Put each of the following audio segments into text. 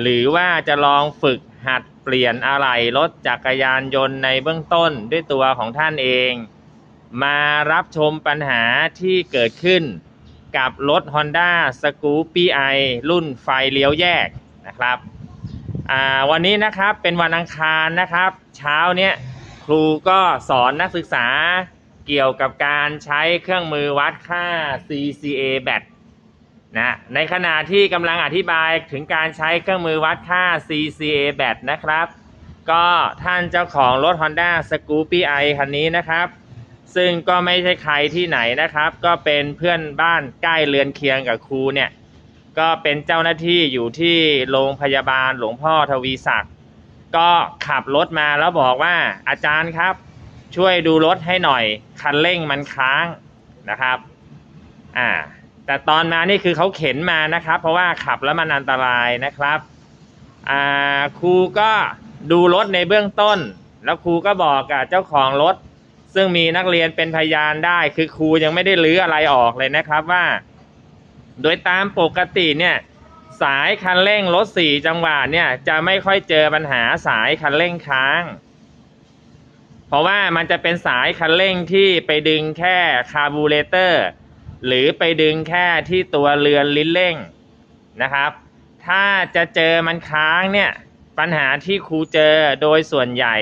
หรือว่าจะลองฝึกหัดเปลี่ยนอะไหล่รถจักรยานยนต์ในเบื้องต้นด้วยตัวของท่านเอง มารับชมปัญหาที่เกิดขึ้นกับรถ Honda s c o o p y i รุ่นไฟเลี้ยวแยกนะครับวันนี้นะครับเป็นวันอังคารนะครับ เช้าเนี้ยครูก็สอนนักศึกษาเกี่ยวกับการใช้เครื่องมือวัดค่า CCA แบต นะในขณะที่กำลังอธิบายถึงการใช้เครื่องมือวัดค่า CCA แบตนะครับ ก็ท่านเจ้าของรถ Honda s c o o p y i คันนี้นะครับ ซึ่งก็ไม่ใช่ใครที่ไหนนะครับ ก็เป็นเพื่อนบ้านใกล้เรือนเคียงกับครูเนี่ย ก็เป็นเจ้าหน้าที่อยู่ที่โรงพยาบาลหลวงพ่อทวีศักดิ์ก็ขับรถมาแล้วบอกว่าอาจารย์ครับ ช่วยดูรถให้หน่อยคันเร่งมันค้างนะครับ อ่า แต่ตอนมานี่คือเขาเข็นมานะครับ เพราะว่าขับแล้วมันอันตรายนะครับครูก็ดูรถในเบื้องต้น แล้วครูก็บอกกับเจ้าของรถ ซึ่งมีนักเรียนเป็นพยานได้ คือครูยังไม่ได้ลื้ออะไรออกเลยนะครับว่า โดยตามปกติเนี่ยสายคันเร่งรถสี่จังหวะเนี่ยจะไม่ค่อยเจอปัญหาสายคันเร่งค้าง เพราะว่ามันจะเป็นสายคันเร่งที่ไปดึงแค่คาร์บูเรเตอร์ หรือไปดึงแค่ที่ตัวเรือนลิ้นเร่งนะครับ ถ้าจะเจอมันค้างเนี่ยปัญหาที่ครูเจอโดยส่วนใหญ่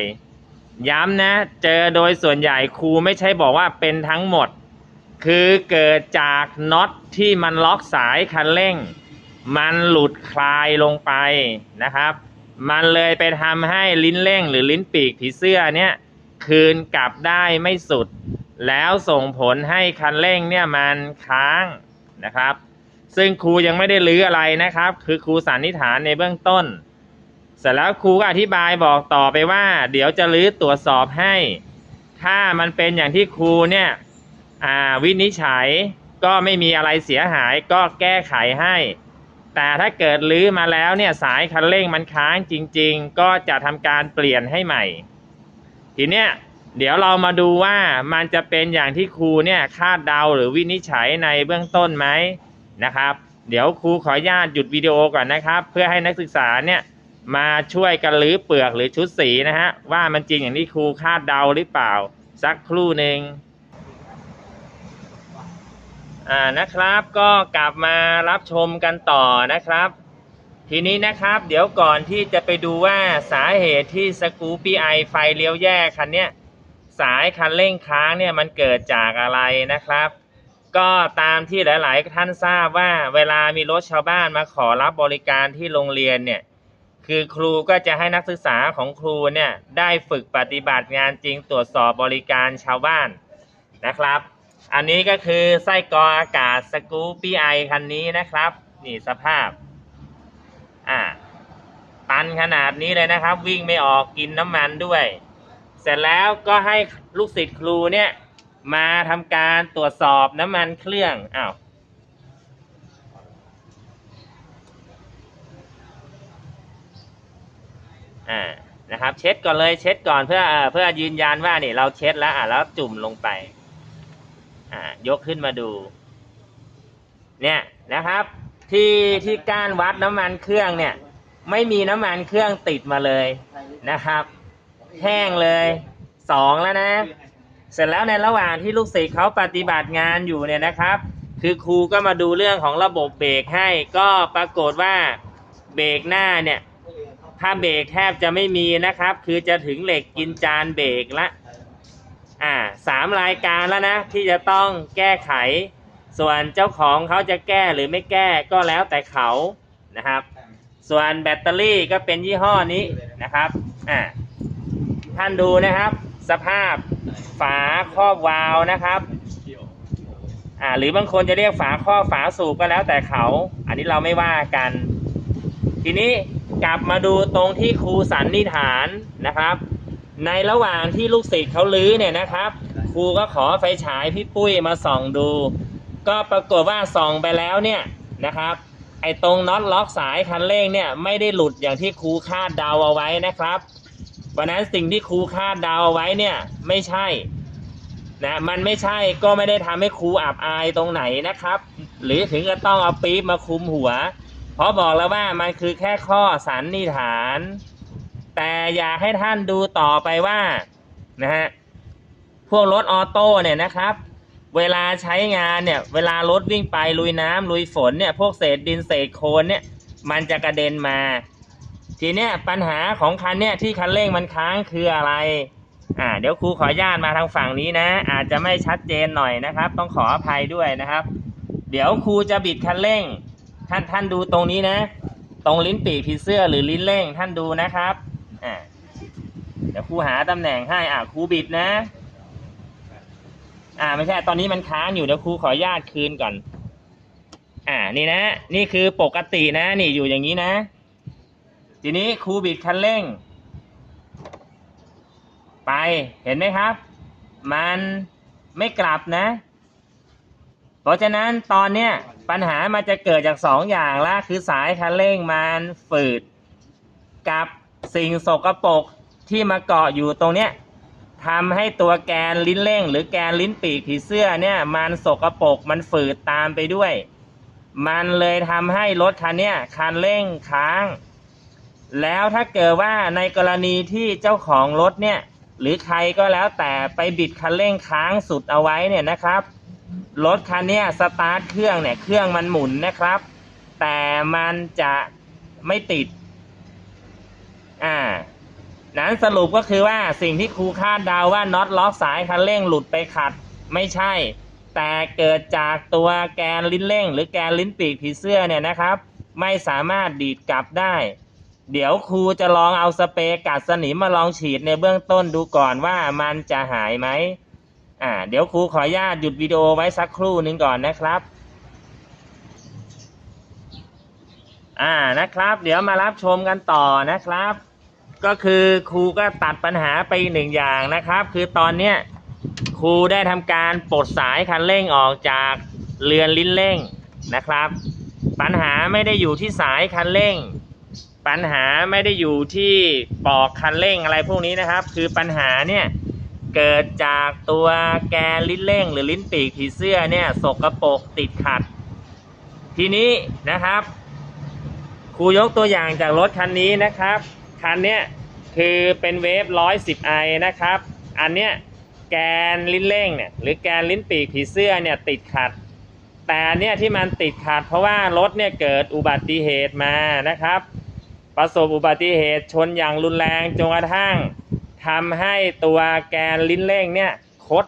ย้ำนะเจอโดยส่วนใหญ่ครูไม่ใช่บอกว่าเป็นทั้งหมด คือเกิดจากน็อตที่มันล็อกสายคันเร่ง มันหลุดคลายลงไปนะครับ มันเลยไปทำให้ลิ้นเร่งหรือลิ้นปีกผีเสื้อเนี่ยคืนกลับได้ไม่สุด แล้วส่งผลให้คันเร่งเนี่ยมันค้างนะครับ ซึ่งครูยังไม่ได้ลื้ออะไรนะครับ คือครูสันนิษฐานในเบื้องต้น เสร็จแล้วครูก็อธิบายบอกต่อไปว่า เดี๋ยวจะลื้อตรวจสอบให้ ถ้ามันเป็นอย่างที่ครูเนี่ยวินิจฉัยก็ไม่มีอะไรเสียหายก็แก้ไขให้ แต่ถ้าเกิดลื้อมาแล้วเนี่ยสายคันเร่งมันค้างจริง ๆ ก็จะทำการเปลี่ยนให้ใหม่ ทีเนี้ย เดี๋ยวเรามาดูว่ามันจะเป็นอย่างที่ครูเนี่ยคาดเดาหรือวินิจฉัยในเบื้องต้นไหมนะครับ เดี๋ยวครูขออนุญาตหยุดวิดีโอก่อนนะครับ เพื่อให้นักศึกษาเนี่ยมาช่วยกันรื้อเปลือกหรือชุดสีนะฮะว่ามันจริงอย่างที่ครูคาดเดาหรือเปล่า สักครู่หนึ่งอ่านะครับก็กลับมารับชมกันต่อนะครับ ทีนี้นะครับ เดี๋ยวก่อนที่จะไปดูว่าสาเหตุที่สกูปี้ไอไฟเลี้ยวแยกคันเนี้ย สายคันเร่งค้างเนี่ยมันเกิดจากอะไรนะครับ ก็ตามที่หลาย ๆ ท่านทราบว่าเวลามีรถชาวบ้านมาขอรับบริการที่โรงเรียนเนี่ยคือครูก็จะให้นักศึกษาของครูเนี่ยได้ฝึกปฏิบัติงานจริงตรวจสอบบริการชาวบ้านนะครับ อันนี้ก็คือไส้กรออากาศสกูปปี้ไอคันนี้นะครับ นี่สภาพอ่าตันขนาดนี้เลยนะครับ วิ่งไม่ออกกินน้ำมันด้วย เสร็จแล้วก็ให้ลูกศิษย์ครูเนี่ย มาทำการตรวจสอบน้ำมันเครื่องอ้าวอ่านะครับ เช็ดก่อนเลยเช็ดก่อนเพื่อเอ่อเพื่อยืนยันว่านี่เราเช็ดแล้วอะแล้วจุ่มลงไปอ่ายกขึ้นมาดู เนี่ยนะครับ ที่ที่ก้านวัดน้ำมันเครื่องเนี่ย ไม่มีน้ำมันเครื่องติดมาเลยนะครับ แห้งเลยสองแล้วนะ เสร็จแล้วในระหว่างที่ลูกศิษย์เขาปฏิบัติงานอยู่เนี่ยนะครับ คือครูก็มาดูเรื่องของระบบเบรกให้ ก็ปรากฏว่าเบรกหน้าเนี่ยถ้าเบรกแทบจะไม่มีนะครับ คือจะถึงเหล็กกินจานเบรกละอ่าสามรายการแล้วนะ ที่จะต้องแก้ไข ส่วนเจ้าของเขาจะแก้หรือไม่แก้ก็แล้วแต่เขานะครับ ส่วนแบตเตอรี่ก็เป็นยี่ห้อนี้นะครับอ่า ท่านดูนะครับ สภาพฝาครอบวาล์วนะครับอ่าหรือบางคนจะเรียกฝาครอบฝาสูบก็แล้วแต่เขา อันนี้เราไม่ว่ากัน ทีนี้กลับมาดูตรงที่ครูสันนิฐานนะครับ ในระหว่างที่ลูกศิษย์เขาลื้อเนี่ยนะครับ ครูก็ขอไฟฉายพี่ปุ้ยมาส่องดู ก็ปรากฏว่าส่องไปแล้วเนี่ยนะครับไอ้ตรงน็อตล็อกสายคันเร่งเนี่ยไม่ได้หลุดอย่างที่ครูคาดเดาเอาไว้นะครับ วันนั้นสิ่งที่ครูคาดเดาไว้เนี่ยไม่ใช่นะมันไม่ใช่ก็ไม่ได้ทำให้ครูอับอายตรงไหนนะครับ หรือถึงจะต้องเอาปี๊บมาคุมหัว เพราะบอกแล้วว่ามันคือแค่ข้อสันนิษฐาน แต่อยากให้ท่านดูต่อไปว่านะฮะพวกรถออโต้เนี่ยนะครับ เวลาใช้งานเนี่ย เวลารถวิ่งไปลุยน้ำลุยฝนเนี่ย พวกเศษดินเศษโคลนเนี่ย มันจะกระเด็นมา ทีเนี้ยปัญหาของคันเนี่ยที่คันเร่งมันค้างคืออะไร อ่า เดี๋ยวครูขอญาตมาทางฝั่งนี้นะ อาจจะไม่ชัดเจนหน่อยนะครับ ต้องขออภัยด้วยนะครับ เดี๋ยวครูจะบิดคันเร่ง ท่านท่านดูตรงนี้นะ ตรงลิ้นปีกผีเสื้อหรือลิ้นเร่งท่านดูนะครับ อ่า เดี๋ยวครูหาตำแหน่งให้ อ่าครูบิดนะ อ่าไม่ใช่ตอนนี้มันค้างอยู่เดี๋ยวครูขอญาตคืนก่อน อ่านี่นะ นี่คือปกตินะ นี่อยู่อย่างนี้นะ ทีนี้ครูบิดคันเร่ง ไปเห็นไหมครับ มันไม่กลับนะ เพราะฉะนั้นตอนเนี้ยปัญหามันจะเกิดจากสองอย่างละคือสายคันเร่งมันฝืด กับสิ่งสกปรกที่มาเกาะอยู่ตรงเนี้ยทำให้ตัวแกนลิ้นเร่ง หรือแกนลิ้นปีกผีเสื้อเนี่ย มันสกปรกมันฝืดตามไปด้วย มันเลยทำให้รถคันเนี้ยคันเร่งค้าง แล้วถ้าเกิดว่าในกรณีที่เจ้าของรถเนี่ย หรือใครก็แล้วแต่ไปบิดคันเร่งค้างสุดเอาไว้เนี่ยนะครับ รถคันนี้สตาร์ทเครื่องเนี่ยเครื่องมันหมุนนะครับ แต่มันจะไม่ติด อ่า นั้นสรุปก็คือว่าสิ่งที่ครูคาดเดาว่าน็อตล็อกสายคันเร่งหลุดไปขัด ไม่ใช่ แต่เกิดจากตัวแกนลิ้นเร่ง หรือแกนลิ้นปีกผีเสื้อเนี่ยนะครับ ไม่สามารถดีดกลับได้ เดี๋ยวครูจะลองเอาสเปรย์กัดสนิมมาลองฉีดในเบื้องต้นดูก่อนว่ามันจะหายไหมอ่า เดี๋ยวครูขออนุญาตหยุดวิดีโอไว้สักครู่หนึ่งก่อนนะครับ อ่านะครับ เดี๋ยวมารับชมกันต่อนะครับ ก็คือครูก็ตัดปัญหาไปหนึ่งอย่างนะครับ คือตอนเนี้ยครูได้ทำการปลดสายคันเร่งออกจากเรือนลิ้นเร่งนะครับ ปัญหาไม่ได้อยู่ที่สายคันเร่ง ปัญหาไม่ได้อยู่ที่ปอกคันเร่งอะไรพวกนี้นะครับ คือปัญหาเนี่ยเกิดจากตัวแกนลิ้นเร่ง หรือลิ้นปีกผีเสื้อเนี่ยสกรปรกติดขัด ทีนี้นะครับ ครูยกตัวอย่างจากรถคันนี้นะครับ คันเนี้ยคือเป็นเวฟร้อยสิบไอนะครับ อันเนี้ยแกนลิ้นเร่งเนี่ยหรือแกนลิ้นปีกผีเสื้อเนี่ยติดขัด แต่เนี้ยที่มันติดขัดเพราะว่ารถเนี่ยเกิดอุบัติเหตุมานะครับ ประสบอุบัติเหตุชนอย่างรุนแรงจนกระทั่งทำให้ตัวแกนลิ้นเร่งเนี่ยคด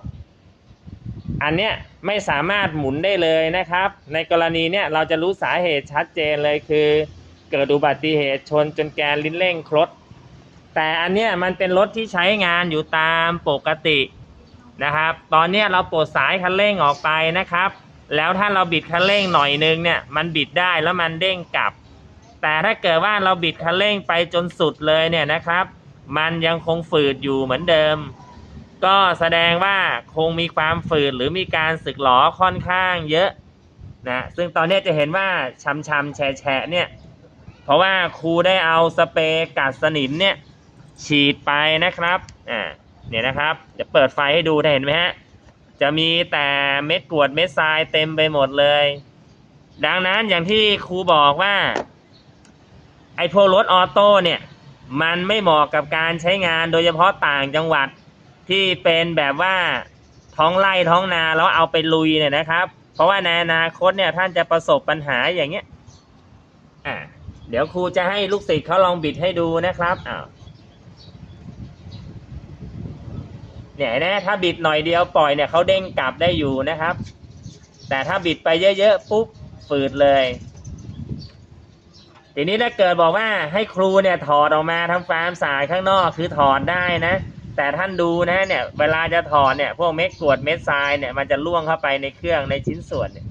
อันเนี้ยไม่สามารถหมุนได้เลยนะครับ ในกรณีเนี้ยเราจะรู้สาเหตุชัดเจนเลยคือ เกิดอุบัติเหตุชนจนแกนลิ้นเร่งคลดแต่อันเนี้ยมันเป็นรถที่ใช้งานอยู่ตามปกตินะครับ ตอนเนี้ยเราปลดสายคันเร่งออกไปนะครับ แล้วถ้าเราบิดคันเร่งหน่อยนึงเนี่ยมันบิดได้แล้วมันเด้งกลับ แต่ถ้าเกิดว่าเราบิดคันเร่งไปจนสุดเลยเนี่ยนะครับ มันยังคงฝืดอยู่เหมือนเดิม ก็แสดงว่าคงมีความฝืดหรือมีการสึกหลอค่อนข้างเยอะนะซึ่งตอนนี้จะเห็นว่าช้ำๆแฉะๆเนี่ย เพราะว่าครูได้เอาสเปรย์กัดสนิมเนี่ยฉีดไปนะครับอ่าเนี่ยนะครับจะเปิดไฟให้ดูได้เห็นไหมฮะจะมีแต่เม็ดกรวดเม็ดทรายเต็มไปหมดเลย ดังนั้นอย่างที่ครูบอกว่า ไอ้พวกรถออโต้เนี่ย มันไม่เหมาะกับการใช้งานโดยเฉพาะต่างจังหวัดที่เป็นแบบว่าท้องไร่ท้องนาแล้วเอาไปลุยเนี่ยนะครับ เพราะว่าในอนาคตเนี่ยท่านจะประสบปัญหาอย่างเงี้ยอ่าเดี๋ยวครูจะให้ลูกศิษย์เขาลองบิดให้ดูนะครับอ้าวเนี่ยนะถ้าบิดหน่อยเดียวปล่อยเนี่ยเขาเด้งกลับได้อยู่นะครับ แต่ถ้าบิดไปเยอะๆปุ๊บฝืดเลย ทีนี้ถ้าเกิดบอกว่าให้ครูเนี่ยถอดออกมาทำฟาร์มสายข้างนอกคือถอดได้นะ แต่ท่านดูนะเนี่ยเวลาจะถอดเนี่ยพวกเม็ดกรวดเม็ดทรายเนี่ยมันจะล่วงเข้าไปในเครื่องในชิ้นส่วนเนี่ย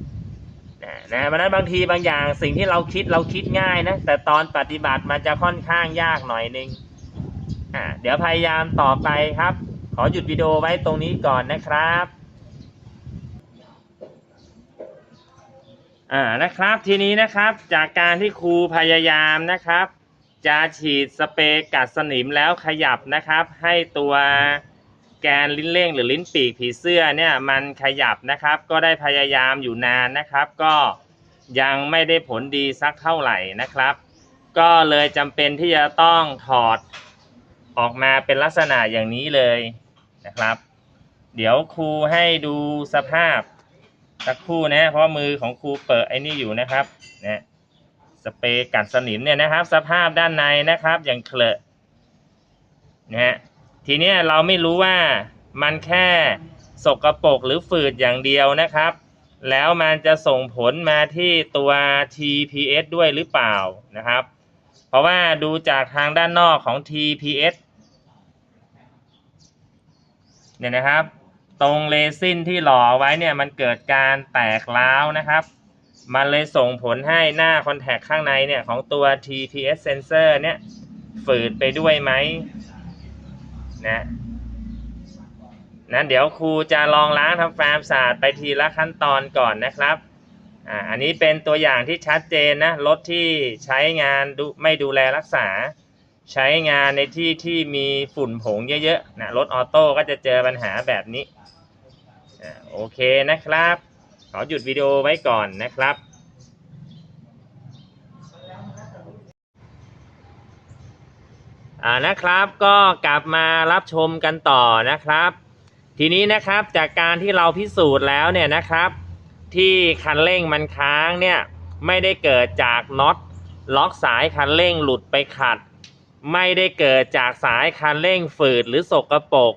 นะเพราะฉะนั้นบางทีบางอย่างสิ่งที่เราคิดเราคิดง่ายนะแต่ตอนปฏิบัติมันจะค่อนข้างยากหน่อยนึงอ่าเดี๋ยวพยายามต่อไปครับ ขอหยุดวิดีโอไว้ตรงนี้ก่อนนะครับ อ่านะครับทีนี้นะครับจากการที่ครูพยายามนะครับ จะฉีดสเปรย์กัดสนิมแล้วขยับนะครับ ให้ตัวแกนลิ้นเล่งหรือลิ้นปีกผีเสื้อเนี่ยมันขยับนะครับ ก็ได้พยายามอยู่นานนะครับ ก็ยังไม่ได้ผลดีสักเท่าไหร่นะครับ ก็เลยจำเป็นที่จะต้องถอดออกมาเป็นลักษณะอย่างนี้เลยนะครับ เดี๋ยวครูให้ดูสภาพ สักครู่นะ เพราะมือของครูเปิดไอ้นี่อยู่นะครับนะสเปรย์กัดสนิมเนี่ยนะครับ สภาพด้านในนะครับ อย่างเคลอะนะฮะทีเนี้ยเราไม่รู้ว่ามันแค่สกรปรกหรือฝืดอย่างเดียวนะครับ แล้วมันจะส่งผลมาที่ตัว TPS ด้วยหรือเปล่านะครับ เพราะว่าดูจากทางด้านนอกของ TPS เนี่ยนะครับ ตรงเรซินที่หล่อไว้เนี่ยมันเกิดการแตกร้าวนะครับ มันเลยส่งผลให้หน้าคอนแทคข้างในเนี่ยของตัว TPS sensor เนี่ยฝืดไปด้วยไหมนะนะเดี๋ยวครูจะลองล้างทำความสะอาดไปทีละขั้นตอนก่อนนะครับอ่าอันนี้เป็นตัวอย่างที่ชัดเจนนะรถที่ใช้งานดูไม่ดูแลรักษา ใช้งานในที่ที่มีฝุ่นผงเยอะๆนะรถออโต้ก็จะเจอปัญหาแบบนี้ โอเคนะครับ ขอหยุดวิดีโอไว้ก่อนนะครับอ่านะครับก็กลับมารับชมกันต่อนะครับ ทีนี้นะครับจากการที่เราพิสูจน์แล้วเนี่ยนะครับ ที่คันเร่งมันค้างเนี่ยไม่ได้เกิดจากน็อตล็อกสายคันเร่งหลุดไปขัด ไม่ได้เกิดจากสายคันเร่งฝืดหรือสกรปรก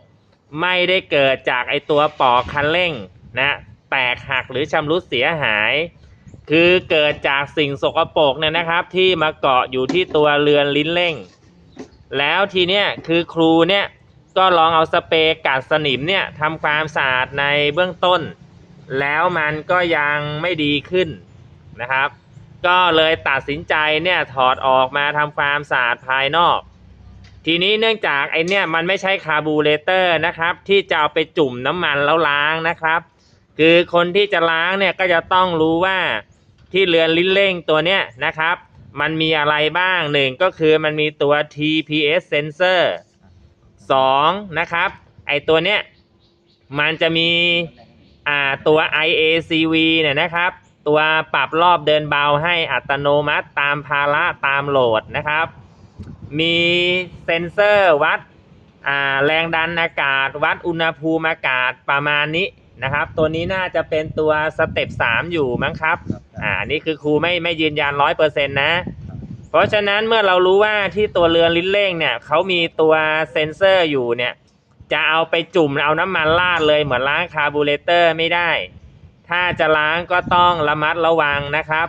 ไม่ได้เกิดจากไอตัวปอกคันเร่งนะแตกหักหรือชำรุดเสียหาย คือเกิดจากสิ่งสกรปรกเนี่ยนะครับ ที่มาเกาะอยู่ที่ตัวเรือนลิ้นเร่ง แล้วทีเนี้ยคือครูเนี่ยก็ลองเอาสเปรย์กัดสนิมเนี่ยทำความสะอาดในเบื้องต้น แล้วมันก็ยังไม่ดีขึ้นนะครับ ก็เลยตัดสินใจเนี่ยถอดออกมาทำความสะอาดภายนอก ทีนี้เนื่องจากไอเนี่ยมันไม่ใช่คาร์บูเรเตอร์นะครับ ที่จะเอาไปจุ่มน้ำมันแล้วล้างนะครับ คือคนที่จะล้างเนี่ยก็จะต้องรู้ว่าที่เรือนลิ้นเร่งตัวเนี้ยนะครับ มันมีอะไรบ้างหนึ่งก็คือมันมีตัว TPS sensor สองนะครับไอตัวเนี้ยมันจะมีอ่าตัว IACV เนี่ยนะครับ ตัวปรับรอบเดินเบาให้อัตโนมัติตามภาระตามโหลดนะครับ มีเซ็นเซอร์วัดอ่าแรงดันอากาศ วัดอุณหภูมิอากาศประมาณนี้นะครับ ตัวนี้น่าจะเป็นตัวสเต็ป3อยู่มั้งครับ อ่าอันนี่คือครูไม่ไม่ยืนยันร้อยเปอร์เซ็นต์นะ เพราะฉะนั้นเมื่อเรารู้ว่าที่ตัวเรือนลิ้นเร่งเนี่ยเขามีตัวเซ็นเซอร์อยู่เนี่ย จะเอาไปจุ่มเอาน้ำมันราดเลยเหมือนล้างคาร์บูเรเตอร์ไม่ได้ ถ้าจะล้างก็ต้องระมัดระวังนะครับ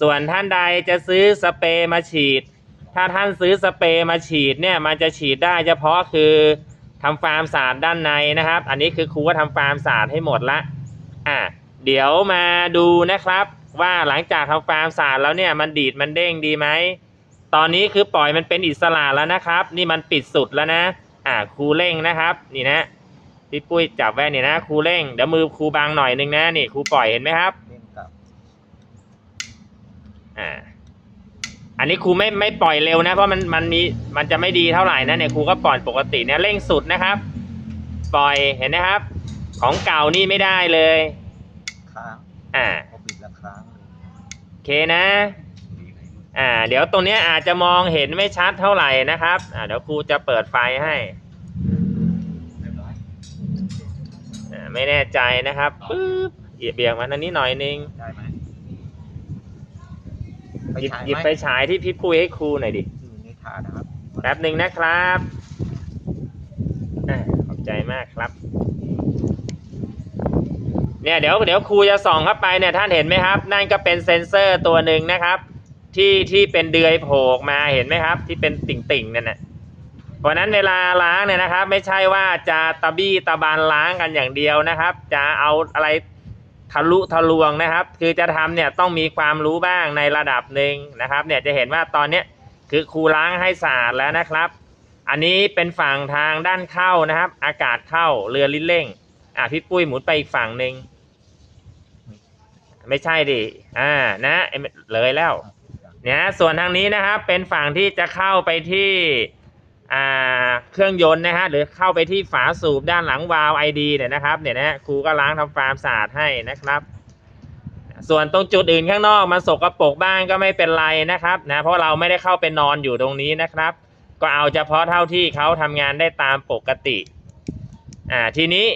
ส่วนท่านใดจะซื้อสเปรย์มาฉีด ถ้าท่านซื้อสเปรย์มาฉีดเนี่ยมันจะฉีดได้เฉพาะคือทำฟาร์มสะอาดด้านในนะครับ อันนี้คือครูก็ทำฟาร์มสะอาดให้หมดละอะเดี๋ยวมาดูนะครับ ว่าหลังจากทำฟาร์มสะอาดแล้วเนี่ยมันดีดมันเด้งดีไหมตอนนี้คือปล่อยมันเป็นอิสระแล้วนะครับ นี่มันปิดสุดแล้วนะ อ่าครูเร่งนะครับ นี่นะพี่ปุ้ยจับไว้นี่นะครูเร่งเดี๋ยวมือครูบางหน่อยนึงนะนี่ครูปล่อยเห็นไหมครับเล่นกับอ่า อันนี้ครูไม่ไม่ปล่อยเร็วนะ เพราะมันมันมีมันจะไม่ดีเท่าไหร่นะเนี่ยครูก็ปล่อยปกติเนี่ยเร่งสุดนะครับ ปล่อยเห็นนะครับ ของเก่านี่ไม่ได้เลยค้างอ่าพอปิดแล้วค้างเลยโอเคนะ อ่า เดี๋ยวตรงเนี้ยอาจจะมองเห็นไม่ชัดเท่าไหร่นะครับ อ่าเดี๋ยวครูจะเปิดไฟให้อ่าไม่แน่ใจนะครับปึ๊บเหยียบเบี่ยงมาทางนี้หน่อยนึง ได้ไหม หยิบฉายหยิบไหมไปฉายที่พี่ปุ้ยให้ครูหน่อยดิอยู่ในถาดนะครับแป๊บหนึ่งนะครับอ่าขอบใจมากครับ เนี่ยเดี๋ยวเดี๋ยวครูจะส่องเข้าไปเนี่ยท่านเห็นไหมครับ นั่นก็เป็นเซ็นเซอร์ตัวหนึ่งนะครับ ที่ที่เป็นเดือยโผล่ออกมาเห็นไหมครับ ที่เป็นติ่งๆนั่นน่ะเพราะฉะนั้นเวลาล้างเนี่ยนะครับ ไม่ใช่ว่าจะตะบี้ตะบานล้างกันอย่างเดียวนะครับ จะเอาอะไร ทะลุทะลวงนะครับ คือจะทำเนี่ยต้องมีความรู้บ้างในระดับหนึ่งนะครับ เนี่ยจะเห็นว่าตอนเนี้ยคือครูล้างให้สะอาดแล้วนะครับ อันนี้เป็นฝั่งทางด้านเข้านะครับ อากาศเข้าเรือลิ้นเร่ง อะพี่ปุ้ยหมุนไปอีกฝั่งหนึ่งไม่ใช่ดิอ่านะเอ้ยเลยแล้ว เนี่ยส่วนทางนี้นะครับเป็นฝั่งที่จะเข้าไปที่ เครื่องยนต์นะฮะหรือเข้าไปที่ฝาสูบด้านหลังวาล์วไอดีเนี่ยนะครับเนี่ยนะครูก็ล้างทำความสะอาดให้นะครับ ส่วนตรงจุดอื่นข้างนอกมันสกรปรกบ้างก็ไม่เป็นไรนะครับนะเพราะเราไม่ได้เข้าไปนอนอยู่ตรงนี้นะครับ ก็เอาเฉพาะเท่าที่เขาทำงานได้ตามปกติอ่าทีนี้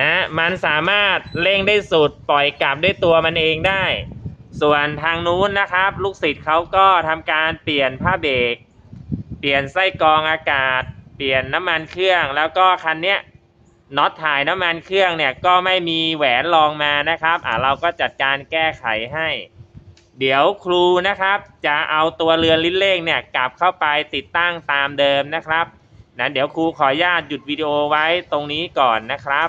นะมันสามารถเร่งได้สุดปล่อยกลับด้วยตัวมันเองได้ ส่วนทางนู้นนะครับ ลูกศิษย์เขาก็ทำการเปลี่ยนผ้าเบรก เปลี่ยนไส้กรองอากาศ เปลี่ยนน้ำมันเครื่อง แล้วก็คันเนี้ยน็อตถ่ายน้ำมันเครื่องเนี่ยก็ไม่มีแหวนรองมานะครับอ่าเราก็จัดการแก้ไขให้ เดี๋ยวครูนะครับจะเอาตัวเรือลิ้นเร่งเนี่ยกลับเข้าไปติดตั้งตามเดิมนะครับนะเดี๋ยวครูขออนุญาตหยุดวิดีโอไว้ตรงนี้ก่อนนะครับ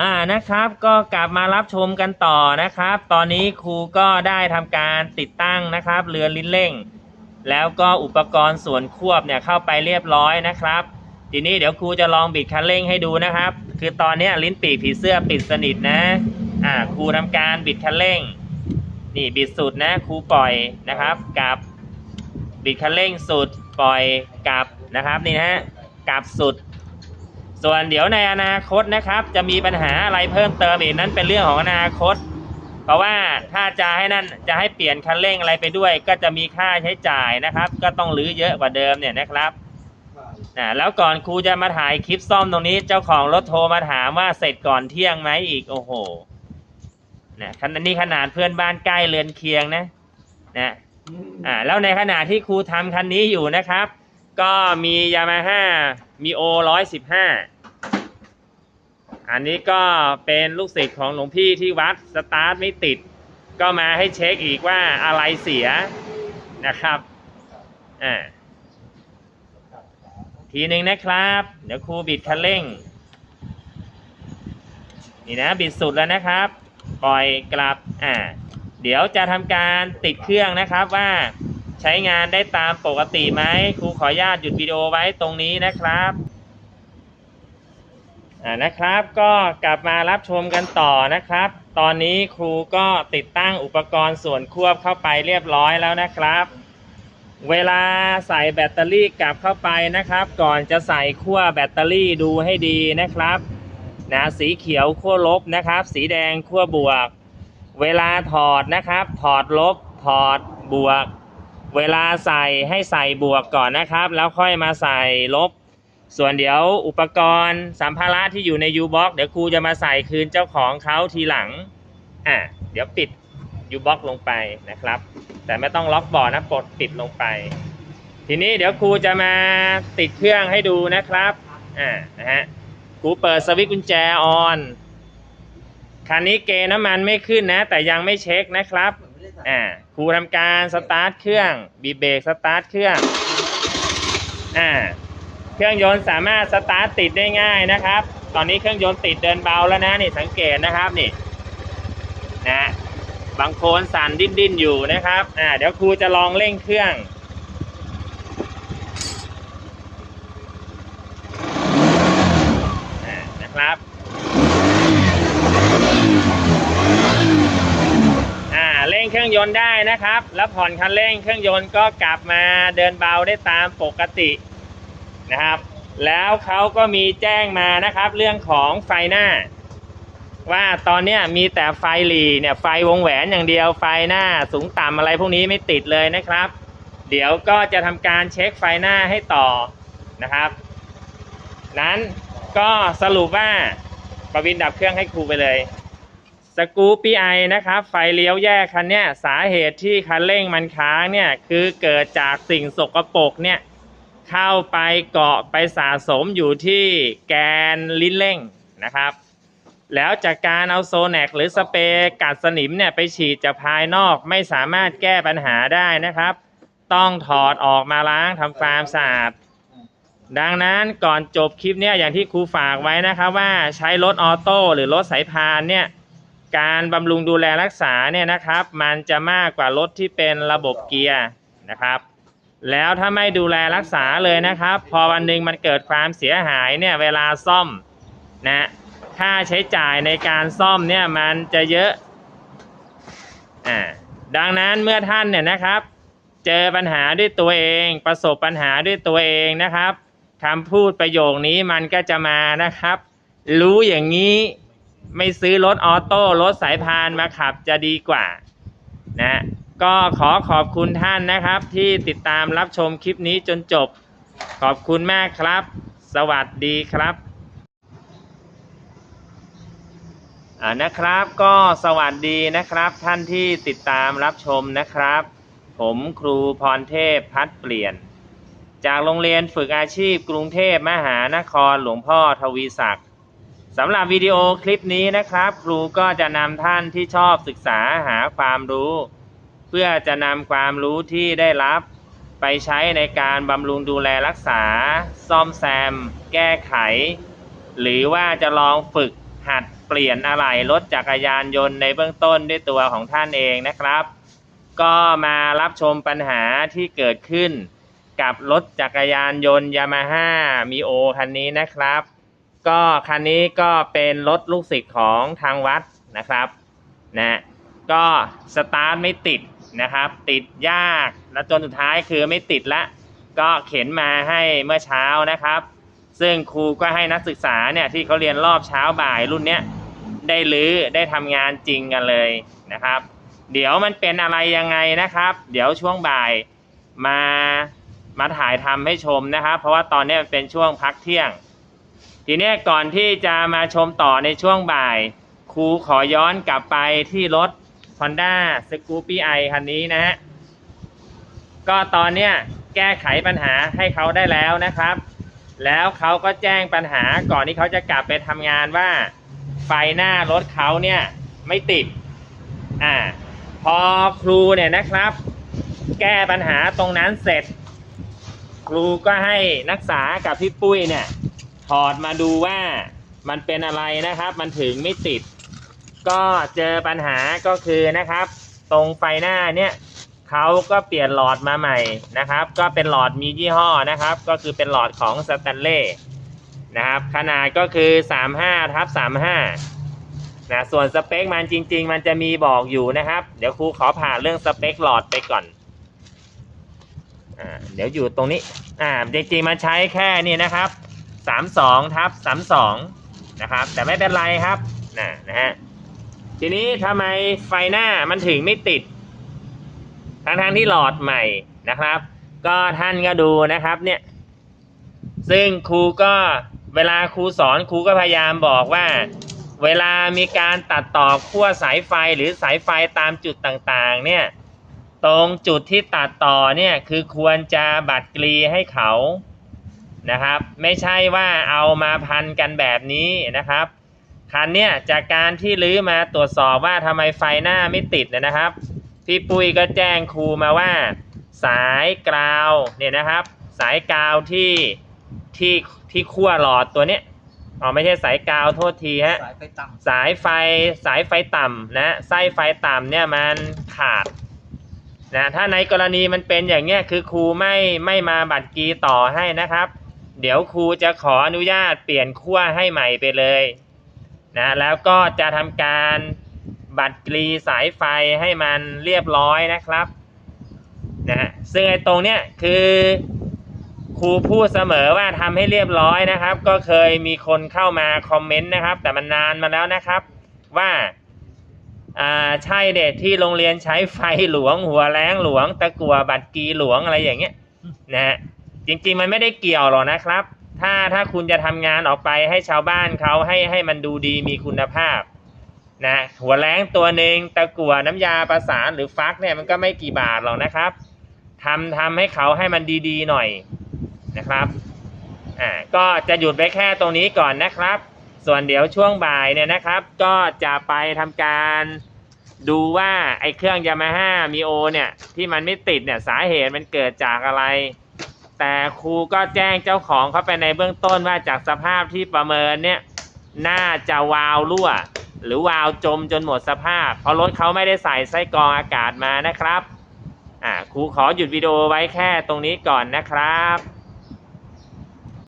อ่านะครับก็กลับมารับชมกันต่อนะครับ ตอนนี้ครูก็ได้ทำการติดตั้งนะครับ เรือลิ้นเร่ง แล้วก็อุปกรณ์ส่วนควบเนี่ยเข้าไปเรียบร้อยนะครับ ทีนี้เดี๋ยวครูจะลองบิดคันเร่งให้ดูนะครับ คือตอนนี้ลิ้นปีกผีเสื้อปิดสนิทนะอ่าครูทำการบิดคันเร่ง นี่บิดสุดนะครูปล่อยนะครับกลับบิดคันเร่งสุดปล่อยกลับนะครับนี่นะฮะกลับสุด ส่วนเดี๋ยวในอนาคตนะครับ จะมีปัญหาอะไรเพิ่มเติมอีกนั้นเป็นเรื่องของอนาคต เพราะว่าถ้าจะให้นั่นจะให้เปลี่ยนคันเร่งอะไรไปด้วย ก็จะมีค่าใช้จ่ายนะครับ ก็ต้องรื้อเยอะกว่าเดิมเนี่ยนะครับนะแล้วก่อนครูจะมาถ่ายคลิปซ่อมตรงนี้เจ้าของรถโทรมาถามว่าเสร็จก่อนเที่ยงไหมอีกโอ้โหนะขนาดนี้ขนาดเพื่อนบ้านใกล้เรือนเคียงนะนะอ่าแล้วในขณะที่ครูทำคันนี้อยู่นะครับ ก็มียามาฮ่า มีโอร้อยสิบห้าอันนี้ก็เป็นลูกศิษย์ของหลวงพี่ที่วัดสตาร์ทไม่ติด ก็มาให้เช็คอีกว่าอะไรเสียนะครับอ่าทีหนึ่งนะครับ เดี๋ยวครูบิดคันเร่ง นี่นะบิดสุดแล้วนะครับ ปล่อยกลับอ่าเดี๋ยวจะทำการติดเครื่องนะครับว่า ช้งานได้ตามปกติไหมครูขออนุญาตหยุดวิดีโอไว้ตรงนี้นะครับอ่านะครับก็กลับมารับชมกันต่อนะครับ ตอนนี้ครูก็ติดตั้งอุปกรณ์ส่วนควบเข้าไปเรียบร้อยแล้วนะครับ เวลาใส่แบตเตอรี่กลับเข้าไปนะครับ ก่อนจะใส่ขั้วแบตเตอรี่ดูให้ดีนะครับนะสีเขียวขั้วลบนะครับ สีแดงขั้วบวก เวลาถอดนะครับ ถอดลบถอดบวก เวลาใส่ให้ใส่บวกก่อนนะครับ แล้วค่อยมาใส่ลบ ส่วนเดี๋ยวอุปกรณ์สัมภาระที่อยู่ใน U-Box เดี๋ยวครูจะมาใส่คืนเจ้าของเขาทีหลังอะเดี๋ยวปิด U-Box ลงไปนะครับ แต่ไม่ต้องล็อกบอร์ดนะปลดปิดลงไป ทีนี้เดี๋ยวครูจะมาติดเครื่องให้ดูนะครับอ่านะฮะครูเปิดสวิตช์กุญแจออนคันนี้เกน้ำมันไม่ขึ้นนะ แต่ยังไม่เช็คนะครับ อ่าครูทำการสตาร์ทเครื่องบีบเบรกสตาร์ทเครื่องอ่าเครื่องยนต์สามารถสตาร์ทติดได้ง่ายนะครับ ตอนนี้เครื่องยนต์ติดเดินเบาแล้วนะนี่สังเกตนะครับนี่นะบางโคนสั่นดิ้นดิ้นอยู่นะครับอ่าเดี๋ยวครูจะลองเร่งเครื่อง อ่า นะครับ อ่า เร่งเครื่อง ยนต์ได้นะครับ แล้วผ่อนคันเร่งเครื่องยนต์ก็กลับมาเดินเบาได้ตามปกตินะครับ แล้วเขาก็มีแจ้งมานะครับ เรื่องของไฟหน้า ว่าตอนนี้มีแต่ไฟหลีเนี่ยไฟวงแหวนอย่างเดียวไฟหน้าสูงต่ำอะไรพวกนี้ไม่ติดเลยนะครับ เดี๋ยวก็จะทำการเช็คไฟหน้าให้ต่อนะครับ นั้นก็สรุปว่าประวินดับเครื่องให้ครูไปเลย สกูปี้ไอนะครับไฟเลี้ยวแยกคันเนี้ยสาเหตุที่คันเร่งมันค้างเนี่ยคือเกิดจากสิ่งสกปรกเนี่ยเข้าไปเกาะไปสะสมอยู่ที่แกนลิ้นเร่งนะครับ แล้วจากการเอาโซแนกหรือสเปรย์กัดสนิมเนี่ยไปฉีดจากภายนอกไม่สามารถแก้ปัญหาได้นะครับ ต้องถอดออกมาล้างทำความสะอาดดังนั้นก่อนจบคลิปเนี่ยอย่างที่ครูฝากไว้นะครับว่าใช้รถออโต้หรือรถสายพานเนี่ย การบำรุงดูแลรักษาเนี่ยนะครับ มันจะมากกว่ารถที่เป็นระบบเกียร์นะครับ แล้วถ้าไม่ดูแลรักษาเลยนะครับ พอวันหนึ่งมันเกิดความเสียหายเนี่ยเวลาซ่อมนะค่าใช้จ่ายในการซ่อมเนี่ยมันจะเยอะอ่าดังนั้นเมื่อท่านเนี่ยนะครับ เจอปัญหาด้วยตัวเอง ประสบปัญหาด้วยตัวเองนะครับคำพูดประโยคนี้มันก็จะมานะครับ รู้อย่างนี้ ไม่ซื้อรถออโต้รถสายพานมาขับจะดีกว่านะก็ขอขอบคุณท่านนะครับ ที่ติดตามรับชมคลิปนี้จนจบ ขอบคุณมากครับ สวัสดีครับอ่านะครับก็สวัสดีนะครับ ท่านที่ติดตามรับชมนะครับ ผมครูพรเทพพัดเปลี่ยน จากโรงเรียนฝึกอาชีพกรุงเทพมหานครหลวงพ่อทวีศักดิ์ สำหรับวิดีโอคลิปนี้นะครับ ครูก็จะนำท่านที่ชอบศึกษาหาความรู้ เพื่อจะนำความรู้ที่ได้รับ ไปใช้ในการบำรุงดูแลรักษา ซ่อมแซม แก้ไข หรือว่าจะลองฝึกหัดเปลี่ยนอะไหล่รถจักรยานยนต์ในเบื้องต้นด้วยตัวของท่านเองนะครับ ก็มารับชมปัญหาที่เกิดขึ้น กับรถจักรยานยนต์ยามาฮ่ามีโอคันนี้นะครับ ก็คันนี้ก็เป็นรถลูกศิษย์ของทางวัดนะครับนะก็สตาร์ทไม่ติดนะครับ ติดยากแล้วจนสุดท้ายคือไม่ติดละก็เข็นมาให้เมื่อเช้านะครับ ซึ่งครูก็ให้นักศึกษาเนี่ยที่เขาเรียนรอบเช้าบ่ายรุ่นเนี้ยได้รื้อได้ทำงานจริงกันเลยนะครับ เดี๋ยวมันเป็นอะไรยังไงนะครับ เดี๋ยวช่วงบ่ายมามาถ่ายทำให้ชมนะครับ เพราะว่าตอนนี้มันเป็นช่วงพักเที่ยง ทีนี้ก่อนที่จะมาชมต่อในช่วงบ่าย ครูขอย้อนกลับไปที่รถ Honda Scoopy i คันนี้นะฮะ ก็ตอนเนี้ยแก้ไขปัญหาให้เขาได้แล้วนะครับ แล้วเขาก็แจ้งปัญหาก่อนที่เขาจะกลับไปทำงานว่า ไฟหน้ารถเขาเนี่ยไม่ติด อ่า พอครูเนี่ยนะครับ แก้ปัญหาตรงนั้นเสร็จ ครูก็ให้นักศึกษากับพี่ปุ้ยเนี่ย ถอดมาดูว่ามันเป็นอะไรนะครับ มันถึงไม่ติด ก็เจอปัญหาก็คือนะครับ ตรงไฟหน้าเนี่ยเขาก็เปลี่ยนหลอดมาใหม่นะครับ ก็เป็นหลอดมียี่ห้อนะครับ ก็คือเป็นหลอดของสแตนเล่นะครับ ขนาดก็คือ 35ทับ35นะส่วนสเปคมันจริง ๆ มันจะมีบอกอยู่นะครับ เดี๋ยวครูขอผ่านเรื่องสเปคหลอดไปก่อนอ่าเดี๋ยวอยู่ตรงนี้อ่าจริงๆมันใช้แค่นี่นะครับ 32ทับ32นะครับ แต่ไม่เป็นไรครับนะนะฮะทีนี้ทำไมไฟหน้ามันถึงไม่ติดทั้งทงที่หลอดใหม่นะครับ ก็ท่านก็ดูนะครับเนี่ย ซึ่งครูก็เวลาครูสอนครูก็พยายามบอกว่า เวลามีการตัดต่อขั้วสายไฟหรือสายไฟตามจุดต่างๆ เนี่ย ตรงจุดที่ตัดต่อเนี่ยคือควรจะบัดกรีให้เขา นะครับ ไม่ใช่ว่าเอามาพันกันแบบนี้นะครับคันเนี่ยจากการที่ลื้อมาตรวจสอบว่าทำไมไฟหน้าไม่ติดเนยนะครับ พี่ปุ้ยก็แจ้งครูมาว่า สายกราวเนี่ยนะครับ สายกาวที่ที่ที่ขั้วหลอดตัวเนี้ยอ๋อไม่ใช่สายกาวโทษทีฮะสายไปต่สายไฟสายไฟต่ำนะไส้ไฟต่ำเนี่ยมันขาดนะถ้าในกรณีมันเป็นอย่างเงี้ยคือครูไม่ไม่มาบัตรกีต่อให้นะครับ เดี๋ยวครูจะขออนุญาตเปลี่ยนขั้วให้ใหม่ไปเลยนะแล้วก็จะทำการบัตรกรีสายไฟให้มันเรียบร้อยนะครับนะซึ่งไอ้ตรงเนี้ยคือครูพูดเสมอว่าทำให้เรียบร้อยนะครับ ก็เคยมีคนเข้ามาคอมเมนต์นะครับ แต่มันนานมาแล้วนะครับ ว่าอ่าใช่เด็ดที่โรงเรียนใช้ไฟหลวงหัวแรงหลวง ตะกัวบัตรกีหลวงอะไรอย่างเงี้ยนะฮะ จริงๆ มันไม่ได้เกี่ยวหรอกนะครับ ถ้าถ้าคุณจะทำงานออกไปให้ชาวบ้านเขาให้ให้มันดูดีมีคุณภาพนะหัวแรงตัวหนึ่งตะกั่วน้ำยาประสานหรือฟักเนี่ยมันก็ไม่กี่บาทหรอกนะครับทำทำให้เขาให้มันดีๆหน่อยนะครับอ่าก็จะหยุดไว้แค่ตรงนี้ก่อนนะครับ ส่วนเดี๋ยวช่วงบ่ายเนี่ยนะครับ ก็จะไปทำการดูว่าไอ้เครื่องยามาฮ่ามีโอเนี่ยที่มันไม่ติดเนี่ยสาเหตุมันเกิดจากอะไร แต่ครูก็แจ้งเจ้าของเขาไปในเบื้องต้นว่าจากสภาพที่ประเมินเนี่ยน่าจะวาล์วรั่ว หรือวาล์วจมจนหมดสภาพ เพราะรถเขาไม่ได้ใส่ไส้กรองอากาศมานะครับอ่าครูขอหยุดวิดีโอไว้แค่ตรงนี้ก่อนนะครับ